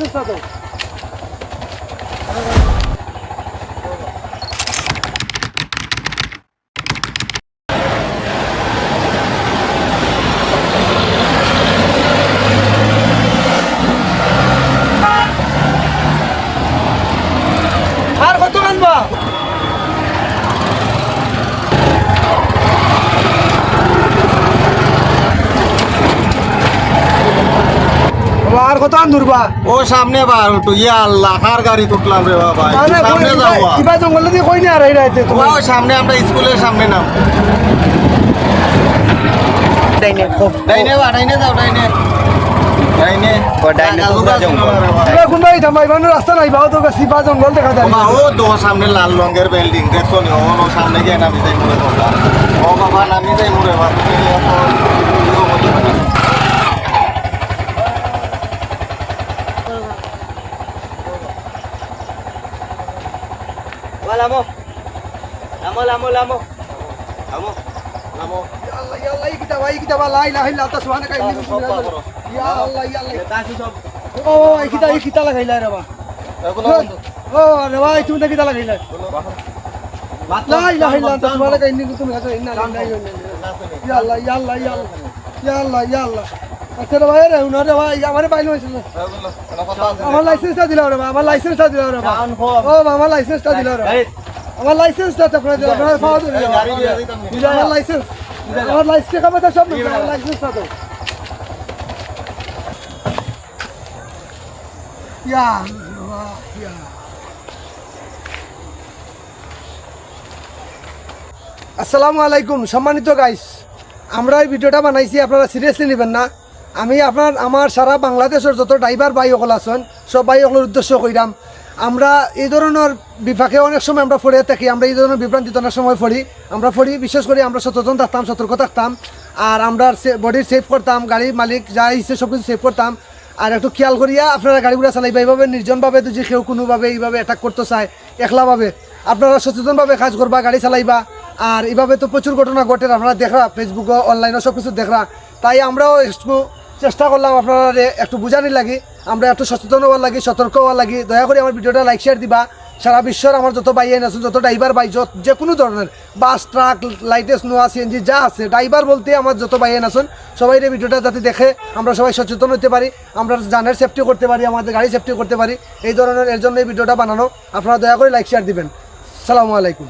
লাইসেন্সটা দাও আর কত আনবা বাবা, আর কত ধরবা? ও সামনে বার একটু ইয়া আল্লাহ কার গাড়ি তুটলাম রে বাবা? মানে সামনে যাওয়া কিবা জঙ্গল দিয়ে কই না আর এই রাইতে তোমার? ও সামনে আমরা স্কুলের সামনে নাম। ডাইনে খুব ডাইনে বা ডাইনে যাও ডাইনে। ডাইনে। ও, ডাইনে ছিল জঙ্গল। এবার কোন ভাই থামাই বানো রাস্তা নাই বাও তো সিপা জঙ্গল দেখা যায়। বাবা, ও তো সামনে লাল রঙের বিল্ডিং দেখছ নি? ও সামনে গিয়ে নামি যাই মুরে ও বাবা নামি যাই মুরে বাবা তুমি এত ইয়ে বলো না। লামো লামো লামো লামো নামো নামো আল্লাহ ইয়া আল্লাহ কিতা ভাই কিতা বা লা ইলাহা ইল্লাল্লাহ সুবহানাকা ইন্নী কুনতু মিনাজ জালিমিন ইয়া আল্লাহ ইয়া আল্লাহ তাসি সব ও এই কিতা এই কিতা লাগাইলা রে বা ও রে ভাই তুমি না কিতা লাগাইলা লা ইলাহা ইল্লাল্লাহ সুবহানাকা ইন্নী কুনতু মিনাজ জালিমিন ইন্না লিল্লাহি ওয়া ইন্না ইলাইহি ইয়া আল্লাহ ইয়া আল্লাহ ইয়া আল্লাহ ইয়া আল্লাহ ইয়া আল্লাহ আচ্ছা রে ভাই রে ভাই আমারে বাইলো হইছিল আমার লাইসেন্সটা দিলাও রে আমার লাইসেন্সটা দিলাও রে ও আমার লাইসেন্সটা দিলাও রে। আমার লাইসেন্সটা তো আপনার আপনার পাওয়া নি। আমার লাইসেন্স আমার লাইসেন্স টাকা পয়সা সব লাইসেন্সটা তো। ইয়া ইয়া। আসসালামু আলাইকুম সম্মানিত গাইস আমরা এই ভিডিওটা বানাইছি আপনারা সিরিয়াসলি নেবেন না। আমি আপনার, আমার সারা বাংলাদেশের যত ড্রাইভার ভাই সকল আছেন, সব ভাই সকলের উদ্দেশ্য কইরাম। আমরা এই ধরনের বিভাগে অনেক সময় আমরা পড়ে থাকি, আমরা এই ধরনের বিভ্রান্তিত অনেক সময় পড়ি আমরা পড়ি বিশেষ করে আমরা সচেতন থাকতাম, সতর্ক থাকতাম, আর আমরা বডির সেভ করতাম গাড়ির মালিক যা ইচ্ছে সব কিছু সেভ করতাম। আর একটু খেয়াল করিয়া আপনারা গাড়িগুলো চালাইবা এইভাবে নির্জনভাবে যদি কেউ কোনোভাবে এইভাবে অ্যাটাক করতে চায়, একলাভাবে। আপনারা সচেতনভাবে কাজ করবা, গাড়ি চালাইবা। আর এইভাবে তো প্রচুর ঘটনা ঘটে, আপনারা দেখরা ফেসবুকে অনলাইনে সব কিছু দেখরা। তাই আমরাও একটু চেষ্টা করলাম আপনারা একটু বুঝানি লাগি, আমরা একটু সচেতন হওয়ার লাগি, সতর্ক হওয়ার লাগি। দয়া করে আমার ভিডিওটা লাইক শেয়ার দিবা। সারা বিশ্বের আমার যত বাইয়াই আছেন, যত ড্রাইভার বাই যত যে কোনো ধরনের bus truck LiteAce Noah CNG যা আছে ড্রাইভার বলতে আমার যত বাইয়ান আছেন সবাই এই ভিডিওটা যাতে দেখে আমরা সবাই সচেতন হতে পারি, আমরা জানের সেফটি করতে পারি, আমাদের গাড়ি সেফটি করতে পারি। এই ধরনের, এর জন্য এই ভিডিওটা বানানো। আপনারা দয়া করে লাইক শেয়ার দিবেন। সালামু আলাইকুম।